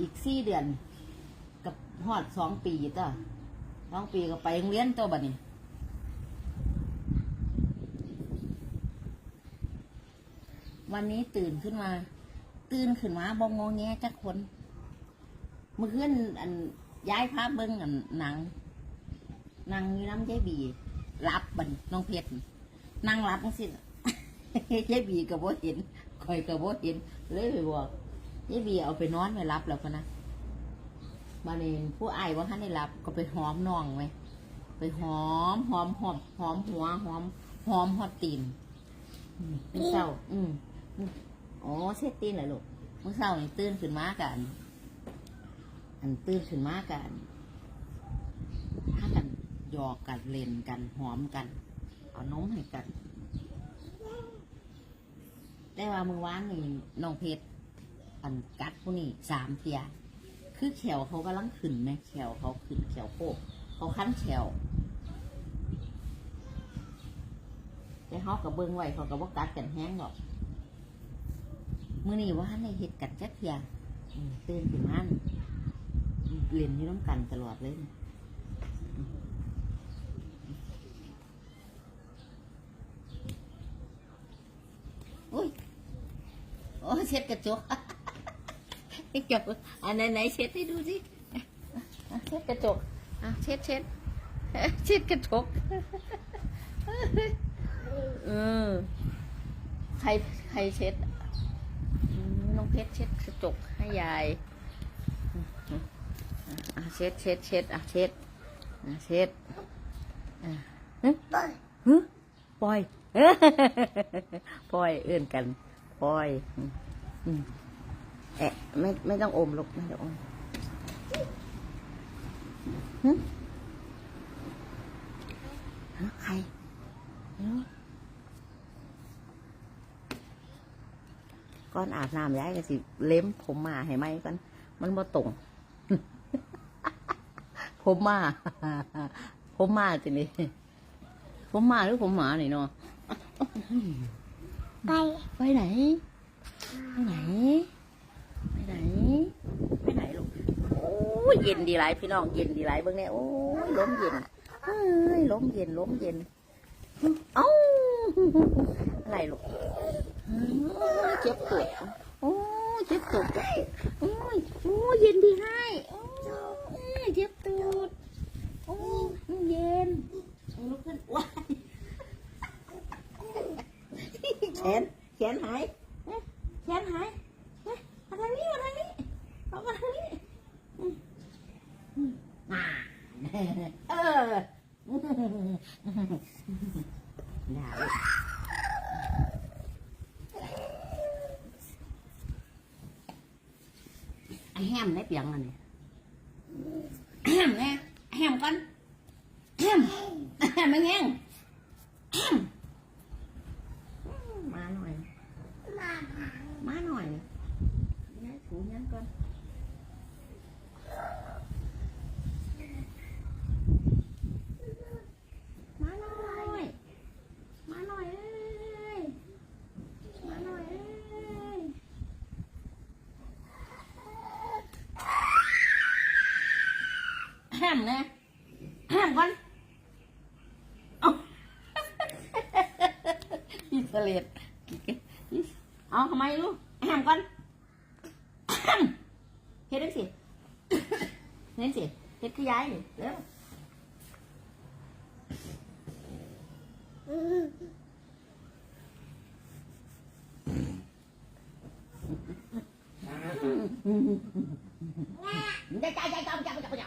อีกสี่เดือน กับฮอดสองปีต่อสองปีก็ไปโรงเรียนตัวบัดนี้วันนี้ตื่นขึ้นมา ตื่นขึ้นมาบองงอแงจักคนเมื่อคืนอันย้ายพาเบิ้งอันหนังนางอยู่น้ำยายบีรับบันน้องเพชรนั่งรับจังสิยายบีก็บ่เห็นคอยก็บ่เห็นเลยไปบอก ยายบีเอาไปนอนไปรับแล้วพะนะมาเนนผู้อายว่าท่านได้รับ ก็ไปหอมน้องไว้ไปหอมหอมหอมหอมหัวหอมหอมหอดตีนอืมเป็นเศร้าอืมอืมอ๋อเช็ดตีนเหรอลูกเมื่อเช้านี่ตื่นขึ้นมากัน อันตื่นขึ้นมากันถ้ากันหยอกกันเล่นกันหอมกัน เอานมให้กัน ได้ว่ามือวานนี่น้องเพชร อันกัดผู้นี่สามเทียคือแขวเขากำลังขึ้นไหมแขวเขาขึ้นแขวโคกเขาคั้นแขวแต่เขากับเบิ้งไว้เขากับว่ากัดกันแห้งหรอกเมื่อนี่ว่าในเห็ดกัดจักเทียอืมตื่นขึ้นมานี่เรียนอยู่น้ำกันตลอดเลยนะอุ้ย โอ้เช็ดกระจก กระจกอันไหนไหนเช็ดให้ดูสิอะเช็ดกระจกอะเช็ดเช็ดเช็ดกระจกเออใครใครเช็ดอืมน้องเพชรเช็ดกระจกให้ยายอะเช็ดเช็ดเช็ดอะเช็ดอะเช็ดอะหึหึปล่อยปล่อย เอื่นกัน ปล่อยอืมอืม แอะไม่ไม่ต้องอมลูกไม่ต้องอมหึฮะใครเนาะก่อนอาบน้ำย้ายก็สิ เล็มผมมาให้ไหมก่อนมันบ่ตรง ผมมา ผมมาทีนี้ผมมาหรือผมหมานี่เนาะไป ไปไหน ไปไหน ไปไหน ไปไหนลูก โอ้ ยเย็นดีไรพี่น้องเย็นดีไรเบิ่งเนี่ยโอ้ยล้มเย็นเฮ้ยล้มเย็นล้มเย็นเอ้าอะไรลูกเฮ้ยเจ็บตัวโอ้ยเจ็บตัวเจ็บตัวโอ้ยโอ้ยเย็นดีให้โอ้ยเจ็บตูดโอ้ยเย็นลุกขึ้นว้ายแขนแขนหายแขนหาย มาทางนี้มาทางนี้เอามาทางนี้อืมอืมอ่าเออ ได้ไอ้แฮมได้เปียงอันนี้แฮมเนี่ยแฮมก่อนแฮมแฮมไม่แห้งแฮมมาหน่อย มา มาหน่อยย้ายถูยันก่อนมาหน่อย มาหน่อยเอ้ย มาหน่อยเอ้ย แฮมนะแฮมก่อนอาอิสเลตเอาทำไมลูกแฮมก่อนเฮ็ดได้สิเฮ็ดสิเฮ็ดคือยายเร็วได้ใจใจใจใจใจใจ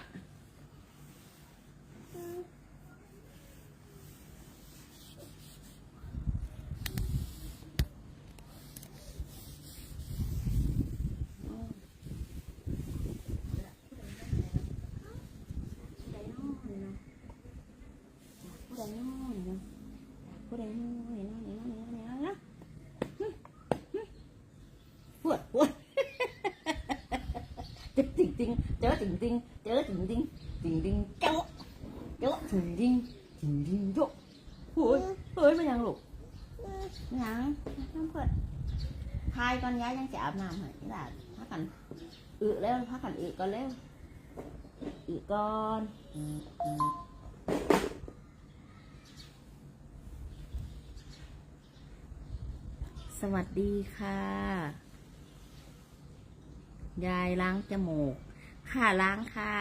ผู้ใดน้อยนะ ผู้ใดน้อยนะนี่นะนี่นะนี่นะนะปวดปวดเจอติ่งติ่งเจอติ่งติ่งเจอติ่งติ่งติ่งติ่งเจ้าเจ้าติ่งติ่งติ่งติ่งโยกโอ้ยเฮ้ยมันยังหลูกมันยังน้ำเพื่อนทายก่อนย้ายยังจะอาบน้ำให้นี่ล่ะถ้ากันอึแล้วพักกันอึก่อนแล้วอึก่อนอืมอืม สวัสดีค่ะ ยายล้างจมูก ค่ะล้างค่ะ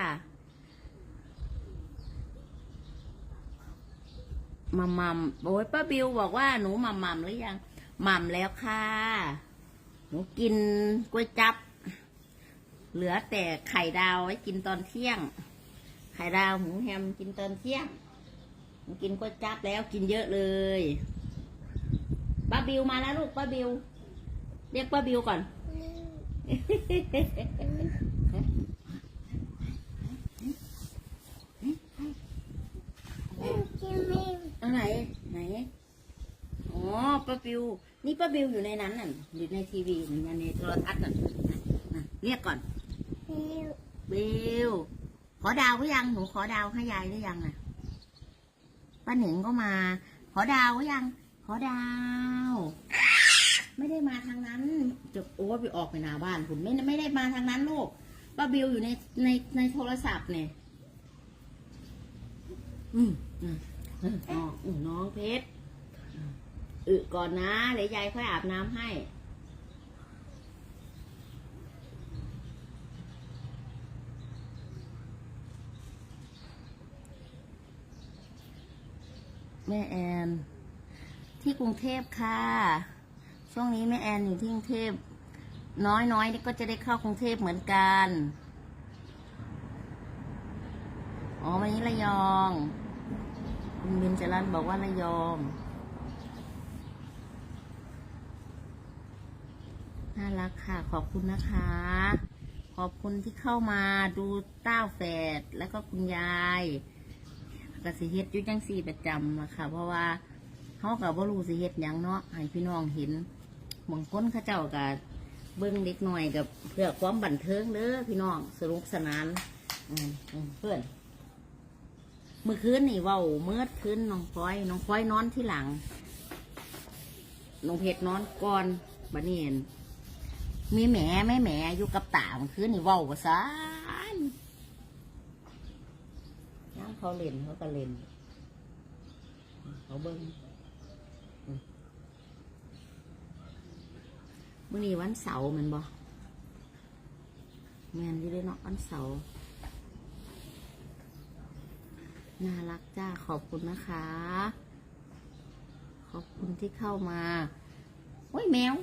มัมมัมโอ้ยป้าบิวบอกว่าหนูมัมมัมหรือยัง มัมแล้วค่ะ หนูกินก๋วยจับ เหลือแต่ไข่ดาวไว้กินตอนเที่ยง ไข่ดาวหมูแฮมกินตอนเที่ยงหนูกินก๋วยจับแล้วกินเยอะเลย ป้าบิวมาแล้วลูกป้าบิว เรียกป้าบิวก่อน อันไหนไหน อ๋อป้าบิว นี่ป้าบิวอยู่ในนั้นน่ะอยู่ในทีวีอยู่ในโทรทัศน์น่ะน่ะเรียกก่อน บิว ขอดาวหรือยัง หนูขอดาวให้ยายหรือยังน่ะ ป้าหนิงก็มา ขอดาวหรือยัง อดาว ไม่ได้มาทางนั้นจะโอ้ไปออกไปหน้าบ้านคุณไม่ไม่ได้มาทางนั้นลูกป้าบิวอยู่ในในในโทรศัพท์เนี่ยอืมอืมอืมน้องอืมน้องเพชรอืมอึก่อนนะเดี๋ยวยายค่อยอาบน้ำให้แม่แอน ที่กรุงเทพค่ะ ช่วงนี้แม่แอนอยู่ที่กรุงเทพ น้อยน้อยนี่ก็จะได้เข้ากรุงเทพเหมือนกัน อ๋อวันนี้ระยอง คุณบินจรันบอกว่าระยอง น่ารักค่ะ ขอบคุณนะคะ ขอบคุณที่เข้ามาดูต้าแฝดแล้วก็คุณยายก็สิเฮ็ดยู่จังสี่ประจำอะค่ะเพราะว่า เขากับว่ารู้สิเฮ็ดหยังเนาะให้พี่น้องเห็นบางคนเขาเจ้ากับเบิ้งเด็กหน่อยกับเพื่อความบันเทิงเด้อพี่น้องสนุกสนานอืมเพื่อนเมื่อคืนนี่ว้าเมื่อคืนน้องพลอยน้องพลอยนอนที่หลังน้องเพชรนอนก่อนบันี้เห็นมีแหมแม่แหมอยู่กับตาเมื่อคืนนี่ว้าภาษานย่างเขาเล่นเขาก็เล่นเขาเบิ้งอืม มื่อนี้วันเสาร์แมันบ่แมนอยู่เลยเนาะวันเสาร์น่ารักจ้าขอบคุณนะคะ ขอบคุณที่เข้ามาโอ้ยแมว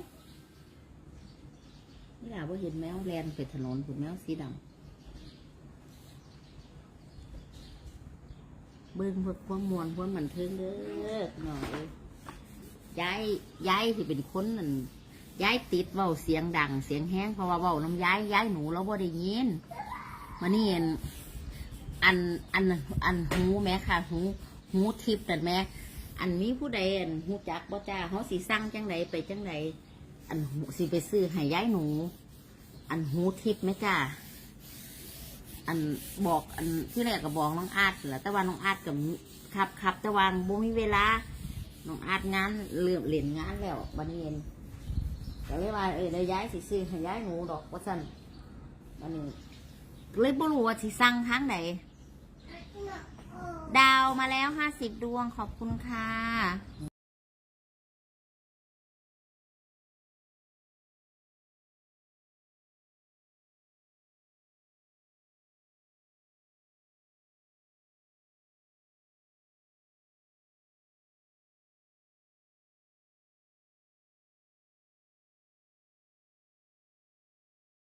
นี่แหละว่าเห็นแมวแลนไปถนนถูกแมวสีดำเบิ้งพื่อความวลพื่อมันเทิงเด้อหน่อยเอ้ยย้ายย้ายที่เป็นคนนั่น ย้ายติดเว้าเสียงดังเสียงแห้งเพราะว่าเว้าน้ำย้ายย้ายหนูเราบ่ได้ยินมานี่เห็นอันอันอันหูแม่ค่ะ หูหูทิพย์แต่แม่อันนี้ผู้ใดอันหูจักบ่จ้าเขาสิสั่งจังไดไปจังไดอันหูสิไปซื้อให้ย้ายหนู อันหูทิพย์ไหมจ้าอันบอกอันที่แรกก็บอกน้องอาดแหละแต่ว่าน้องอาดกับครับครับแต่วางบ่มีเวลาน้องอาดงานเริ่มเล่นงานแล้วบันนี้เอง ก็เลยว่าเออได้ย้ายสิซื้อให้ย้ายหนูดอกว่าสั่นบันนี้เลยบ่รู้ว่าสิสั่งทางไหนดาวมาแล้วห้าสิบดวงขอบคุณค่ะ